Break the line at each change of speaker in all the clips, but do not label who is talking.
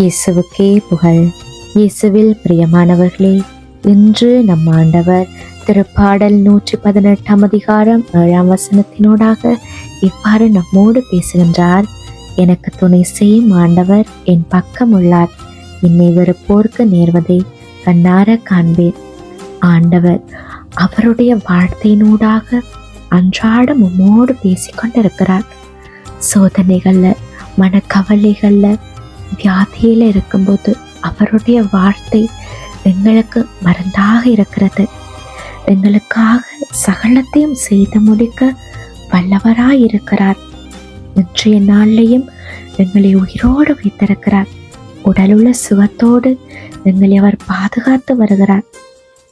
இயேசுவுக்கே புகழ். இயேசுவில் பிரியமானவர்களே இன்று நம் ஆண்டவர் திருப்பாடல் நூற்றி பதினெட்டாம் அதிகாரம் ஏழாம் வசனத்தினூடாக இவ்வாறு நம்மோடு பேசுகின்றார். எனக்கு துணை செய்யும் ஆண்டவர் என் பக்கம் உள்ளார். என்னை வெறுப்போர்க்கு நேர்வதை கண்ணார காண்பேன் ஆண்டவர் அவருடைய வார்த்தையினூடாக அன்றாடம் உம்மோடு பேசிக்கொண்டிருக்கிறார். சோதனைகள்ல மனக்கவலைகளில் வியாதியில இருக்கும்போது அவருடைய வார்த்தை எங்களுக்கு மருந்தாக இருக்கிறது. எங்களுக்காக சகலத்தையும் செய்து முடிக்க வல்லவராய் இருக்கிறார். இன்றைய நாளிலையும் எங்களை உயிரோடு வைத்திருக்கிறார். உடலுள்ள சுகத்தோடு எங்களை அவர் பாதுகாத்து வருகிறார்.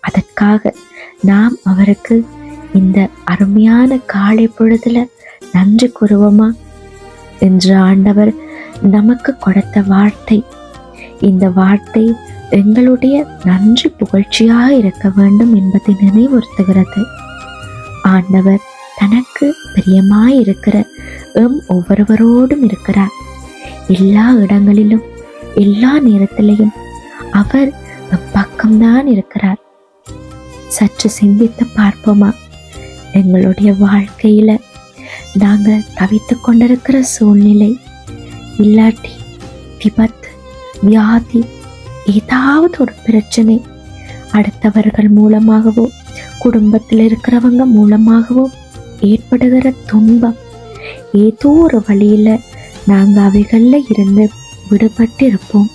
அதற்காக நாம் அவருக்கு இந்த அருமையான காலை பொழுதுல நன்றி கூறுவோமா? என்று ஆண்டவர் நமக்கு கொடுத்த வார்த்தை. இந்த வார்த்தை எங்களுடைய நன்றி புகழ்ச்சியாக இருக்க வேண்டும் என்பதை நினைவுறுத்துகிறது. ஆண்டவர் தனக்கு பிரியமாயிருக்கிற எம் ஒவ்வொருவரோடும் இருக்கிறார். எல்லா இடங்களிலும் எல்லா நேரத்திலையும் அவர் பக்கம்தான் இருக்கிறார். சற்று சிந்தித்து பார்ப்போமா? எங்களுடைய வாழ்க்கையில நாங்க தவித்து கொண்டிருக்கிற சூழ்நிலை இல்லாட்டி விபத்து வியாதி ஏதாவது ஒரு பிரச்சனை. அடுத்தவர்கள் மூலமாகவோ குடும்பத்தில் இருக்கிறவங்க மூலமாகவோ ஏற்படுகிற துன்பம். ஏதோ ஒரு வழியில நாங்க அவைகள்ல இருந்து விடுபட்டு இருப்போம்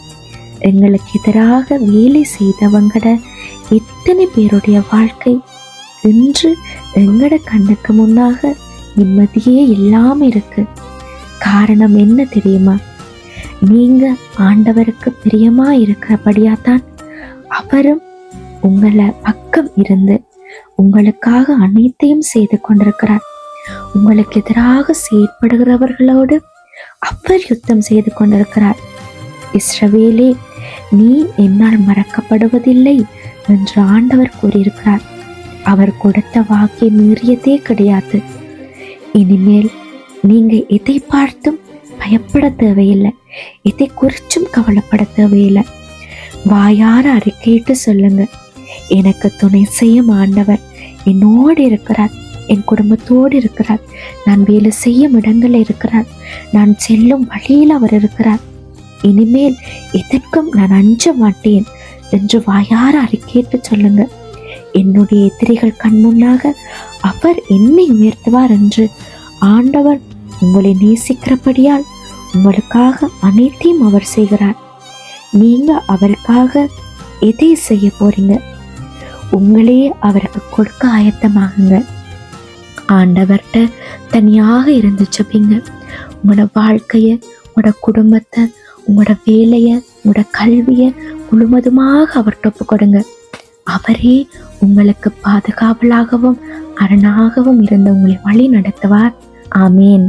எங்களுக்கு எதிராக வேலை செய்தவங்கட எத்தனை பேருடைய வாழ்க்கை இன்று எங்கட கண்ணுக்கு முன்னாக நிம்மதியே இல்லாம இருக்கு. காரணம் என்ன தெரியுமா? நீங்க ஆண்டவருக்கு பிரியமா இருக்கிறபடியா தான் அவரும் உங்களை பக்கம் இருந்து உங்களுக்காக அனைத்தையும் செய்து கொண்டிருக்கிறார். உங்களுக்கு எதிராக செயற்படுகிறவர்களோடு அவர் யுத்தம் செய்து கொண்டிருக்கிறார். இஸ்ரவேலே நீ என்னால் மறக்கப்படுவதில்லை என்று ஆண்டவர் கூறியிருக்கிறார். அவர் கொடுத்த வாக்கை மீறியதே கிடையாது. இனிமேல் நீங்க எதை பார்த்தும் பயப்பட தேவையில்லை. எதை குறிச்சும் கவலைப்பட தேவையில்லை. வாயார அறிக்கையிட்டு சொல்லுங்க. எனக்கு துணை செய்யும் ஆண்டவர் என்னோடு இருக்கிறார். என் குடும்பத்தோடு இருக்கிறார். நான் வேலை செய்யும் இடங்களில் இருக்கிறார். நான் செல்லும் வழியில் அவர் இருக்கிறார். இனிமேல் எதற்கும் நான் அஞ்ச மாட்டேன் என்று வாயார அறிக்கையிட்டு சொல்லுங்க. என்னுடைய எதிரிகள் கண் முன்னாக அவர் என்னை உயர்த்துவார் என்று ஆண்டவர் உங்களை நேசிக்கிறபடியால் உங்களுக்காக அனைத்தையும் அவர் செய்கிறார். நீங்க அவருக்காக எதை செய்ய போறீங்க? உங்களையே அவருக்கு கொடுக்க ஆயத்தமாகுங்க. ஆண்டவர்கிட்ட தனியாக இருந்து ஜெபிங்க. உங்களோட வாழ்க்கைய உங்களோட குடும்பத்தை உங்களோட வேலையை உங்களோட கல்வியை முழுவதுமாக அவர்கிட்ட ஒப்பு கொடுங்க அவரே உங்களுக்கு பாதுகாவலாகவும் அரணாகவும் இருந்து உங்களை வழி நடத்துவார். ஆமேன்.